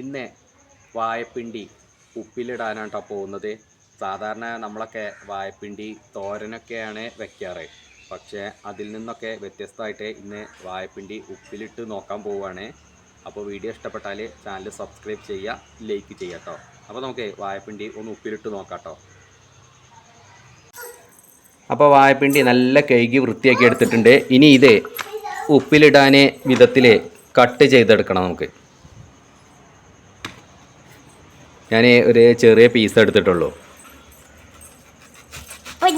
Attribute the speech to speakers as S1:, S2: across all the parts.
S1: ഇന്ന് വാഴപ്പിണ്ടി ഉപ്പിലിടാനാട്ടോ പോകുന്നത്. സാധാരണ നമ്മളൊക്കെ വായപ്പിണ്ടി തോരനൊക്കെയാണ് വെക്കാറ്. പക്ഷേ അതിൽ നിന്നൊക്കെ വ്യത്യസ്തമായിട്ട് ഇന്ന് വായപ്പിണ്ടി ഉപ്പിലിട്ട് നോക്കാൻ പോവുകയാണ്. അപ്പോൾ വീഡിയോ ഇഷ്ടപ്പെട്ടാൽ ചാനൽ സബ്സ്ക്രൈബ് ചെയ്യുക ലൈക്ക് ചെയ്യുക കേട്ടോ. അപ്പോൾ നമുക്ക് വായപ്പിണ്ടി ഒന്ന് ഉപ്പിലിട്ട് നോക്കാം കേട്ടോ. അപ്പോൾ വായപ്പിണ്ടി നല്ല കഴുകി വൃത്തിയാക്കി എടുത്തിട്ടുണ്ട്. ഇനി ഇത് ഉപ്പിലിടാൻ വിധത്തിൽ കട്ട് ചെയ്തെടുക്കണം നമുക്ക്. ഞാൻ ഒരു ചെറിയ പീസ് എടുത്തിട്ടുള്ളൂ.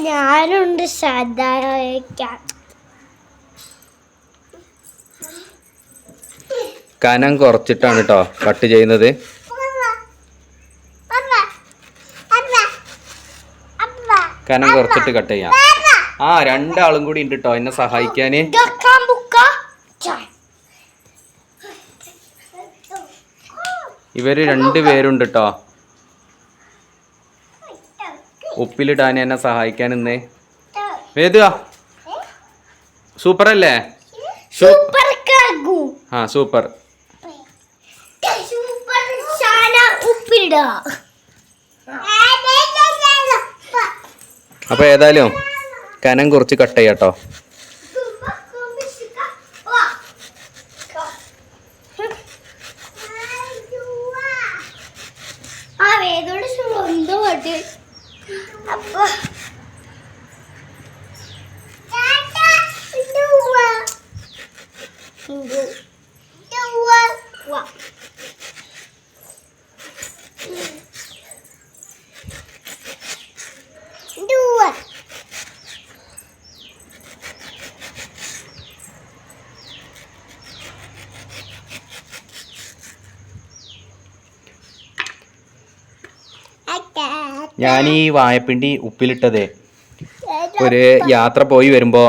S2: ഞാനുണ്ട്
S1: കനം കുറച്ചിട്ടാണ് കേട്ടോ കട്ട് ചെയ്യുന്നത്. കനം കുറച്ചിട്ട് കട്ട് ചെയ്യാം. ആ രണ്ടാളും കൂടി ഉണ്ട് കേട്ടോ എന്നെ സഹായിക്കാന്. ഇവർ രണ്ടുപേരുണ്ട് കേട്ടോ ഉപ്പിലിടാൻ എന്നെ സഹായിക്കാൻ ഇന്ന്? വേദുക സൂപ്പർ അല്ലേ ആ സൂപ്പർ. അപ്പോൾ ഏതായാലും കനം കുറച്ച് കട്ട് ചെയ്യാട്ടോ
S2: ആ വേദോട് സ്വന്തം പാട്ട് അപ്പൊ
S1: ഞാൻ ഈ വായപ്പിണ്ടി ഉപ്പിലിട്ടത്. ഒരു യാത്ര പോയി വരുമ്പോൾ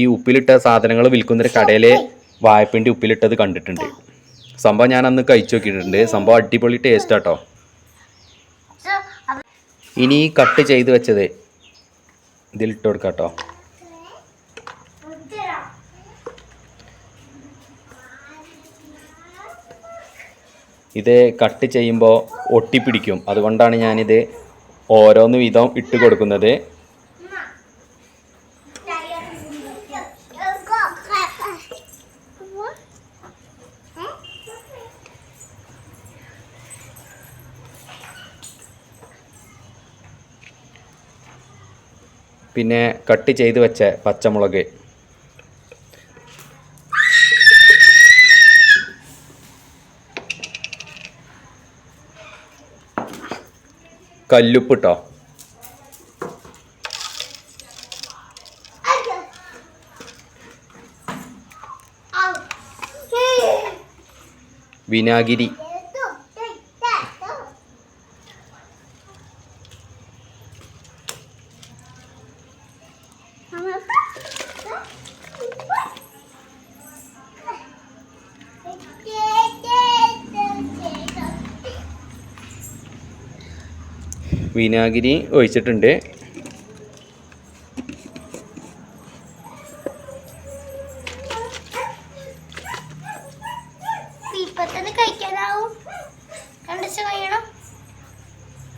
S1: ഈ ഉപ്പിലിട്ട സാധനങ്ങൾ വിൽക്കുന്ന ഒരു കടയിൽ വായപ്പിണ്ടി ഉപ്പിലിട്ടത് കണ്ടിട്ടുണ്ട്. സംഭവം ഞാൻ അന്ന് കഴിച്ചു നോക്കിയിട്ടുണ്ട്. സംഭവം അടിപൊളി ടേസ്റ്റ് ആട്ടോ. ഇനി കട്ട് ചെയ്ത് വെച്ചത് ഇതിലിട്ട് കൊടുക്കാം കേട്ടോ ഇത് കട്ട് ചെയ്യുമ്പോൾ ഒട്ടിപ്പിടിക്കും അതുകൊണ്ടാണ് ഞാനിത് ഓരോന്ന് വീതം ഇട്ട് കൊടുക്കുന്നത്. പിന്നെ കട്ട് ചെയ്ത് വെച്ച പച്ചമുളക്. കല്ലുപ്പിട്ടോ? വിനാഗിരി. വിനാഗിരി ഒഴിച്ചിട്ടുണ്ട്.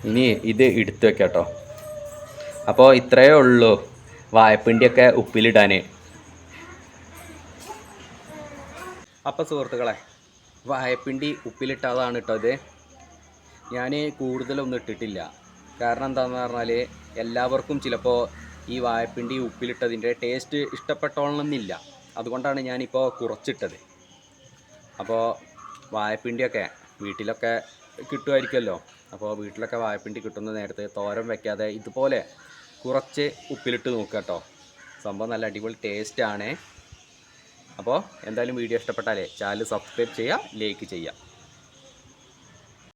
S1: ഇനി ഇത് എടുത്തു വെക്കാട്ടോ കേട്ടോ. അപ്പോൾ ഇത്രയേ ഉള്ളൂ വാഴപ്പിണ്ടിയൊക്കെ ഉപ്പിലിടാൻ അപ്പോൾ സുഹൃത്തുക്കളെ വായ്പിണ്ടി ഉപ്പിലിട്ടതാണ് കേട്ടോ ഇത്. ഞാൻ കൂടുതലൊന്നും ഇട്ടിട്ടില്ല. കാരണം എന്താണെന്ന് പറഞ്ഞാൽ എല്ലാവർക്കും ചിലപ്പോൾ ഈ വാഴപ്പിണ്ടി ഉപ്പിലിട്ടതിന്റെ ടേസ്റ്റ് ഇഷ്ടപ്പെട്ടോളണമെന്നില്ല. അതുകൊണ്ടാണ് ഞാനിപ്പോൾ കുറച്ചിട്ടത്. അപ്പോൾ വാഴപ്പിണ്ടിയൊക്കെ വീട്ടിലൊക്കെ കിട്ടുമായിരിക്കുമല്ലോ. അപ്പോൾ വീട്ടിലൊക്കെ വാഴപ്പിണ്ടി കിട്ടുന്ന നേരത്തെ തോരൻ വെക്കാതെ ഇതുപോലെ കുറച്ച് ഉപ്പിലിട്ട് നോക്കുക കേട്ടോ. സംഭവം നല്ല അടിപൊളി ടേസ്റ്റാണ് അപ്പോൾ എന്തായാലും വീഡിയോ ഇഷ്ടപ്പെട്ടാലേ ചാനൽ സബ്സ്ക്രൈബ് ചെയ്യുക ലൈക്ക് ചെയ്യുക.